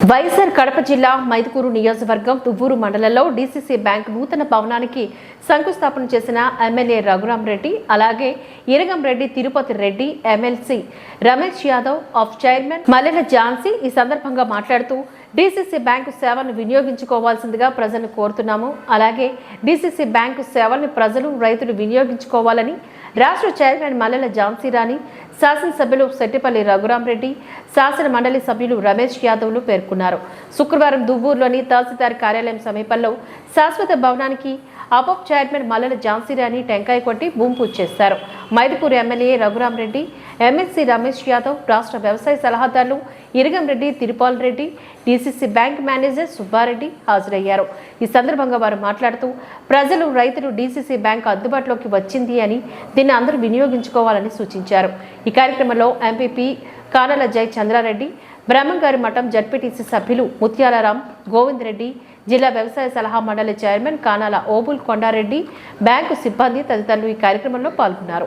వైఎస్ఆర్ కడప జిల్లా మైదుకూరు నియోజకవర్గం తువ్వూరు మండలంలో డీసీసీ బ్యాంక్ నూతన భవనానికి శంకుస్థాపన చేసిన ఎమ్మెల్యే రఘురాం రెడ్డి అలాగే ఇరగం రెడ్డి తిరుపతి రెడ్డి ఎమ్మెల్సీ రమేష్ యాదవ్ ఆఫ్ చైర్మన్ మల్లెల ఝాన్సీ ఈ సందర్భంగా మాట్లాడుతూ డీసీసీ బ్యాంకు సేవలను వినియోగించుకోవాల్సిందిగా ప్రజలను కోరుతున్నాము. అలాగే డీసీసీ బ్యాంకు సేవలను ప్రజలు రైతులు వినియోగించుకోవాలని రాష్ట్ర చైర్మన్ మల్లెల ఝాన్సీ రాణి శాసనసభ్యులు సెట్టిపల్లి రఘురాం రెడ్డి శాసన మండలి సభ్యులు రమేష్ యాదవ్లు పేర్కొన్నారు. శుక్రవారం దువ్వూరులోని తహసీల్దార్ కార్యాలయం సమీపంలో శాశ్వత భవనానికి అపప్ చైర్మన్ మల్లెల ఝాన్సీరాణి టెంకాయ కొట్టి భూమి పూజ చేశారు. మైదుపూర్ ఎమ్మెల్యే రఘురాం రెడ్డి ఎమ్మెల్సీ రమేష్ యాదవ్ రాష్ట్ర వ్యవసాయ సలహాదారులు Iragam Reddy Tirupal Reddy DCC bank manager Subbareddy హాజరయ్యారు. ఈ సందర్భంగా వారు మాట్లాడుతూ ప్రజలు రైతులు డీసీసీ బ్యాంక్ అందుబాటులోకి వచ్చింది అని దీన్ని అందరూ వినియోగించుకోవాలని సూచించారు. ఈ కార్యక్రమంలో ఎంపీపీ కానల జై చంద్రారెడ్డి బ్రహ్మంగారి మఠం జడ్పీటీసీ సభ్యులు ముత్యాలరాం గోవింద్ రెడ్డి జిల్లా వ్యవసాయ సలహా మండలి చైర్మన్ కానాల ఓబుల్ కొండారెడ్డి బ్యాంకు సిబ్బంది తదితరులు ఈ కార్యక్రమంలో పాల్గొన్నారు.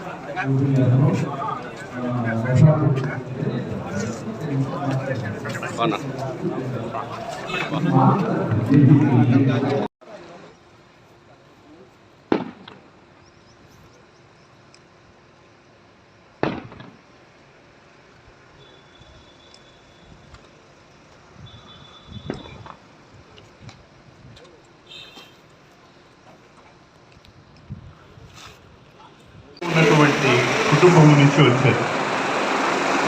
班长 ఉన్నటువంటి కుటుంబం నుంచి వచ్చారు.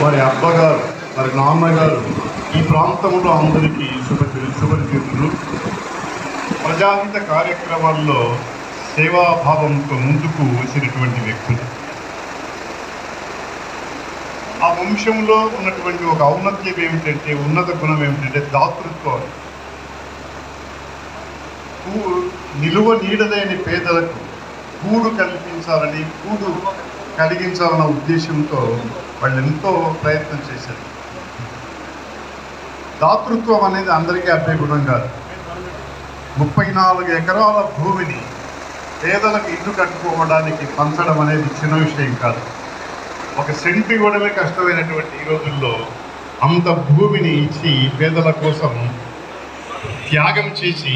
వారి అబ్బగారు వారి నాన్నగారు ఈ ప్రాంతంలో అందరికీ శుభ శుభచితులు ప్రజాహిత కార్యక్రమాల్లో సేవాభావంతో ముందుకు వచ్చినటువంటి వ్యక్తులు. ఆ వంశంలో ఉన్నటువంటి ఒక ఔన్నత్యం ఏమిటంటే ఉన్నత గుణం ఏమిటంటే దాతృత్వం నిలువ నీడలేని పేదలకు గూడు కల్పించాలని గూడు కలిగించాలన్న ఉద్దేశంతో వాళ్ళు ఎంతో ప్రయత్నం చేశారు. దాతృత్వం అనేది అందరికీ అబ్బే గుణం కాదు. ముప్పై నాలుగు ఎకరాల భూమిని పేదలకు ఇల్లు కట్టుకోవడానికి పంచడం అనేది చిన్న విషయం కాదు. ఒక సెంటి ఇవ్వడమే కష్టమైనటువంటి ఈ రోజుల్లో అంత భూమిని ఇచ్చి పేదల కోసం త్యాగం చేసి